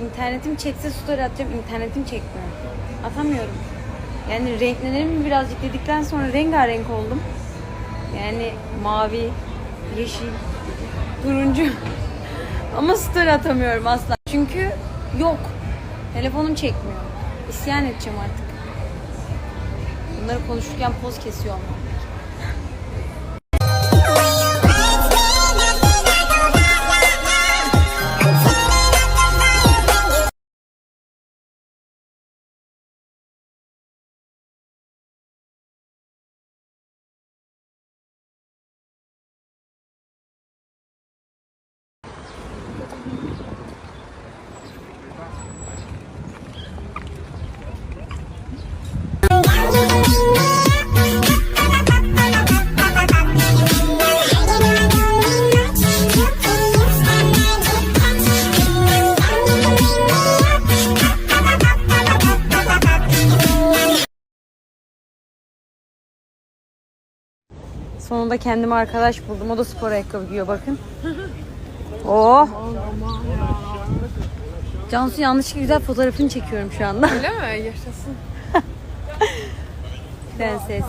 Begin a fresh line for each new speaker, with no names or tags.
İnternetim çekse story atacağım. internetim çekmiyor. Atamıyorum. Yani renklerimi birazcık dedikten sonra rengarenk oldum. Yani mavi, yeşil, turuncu. Ama story atamıyorum asla. Çünkü yok. Telefonum çekmiyor. İsyan edeceğim artık. Bunları konuşurken poz kesiyor ama. Sonunda kendime arkadaş buldum. O da spor ayakkabı giyiyor bakın. Oh. Cansu yanlışlıkla güzel fotoğrafını çekiyorum şu anda.
Öyle mi? Yaşasın.
Prenses.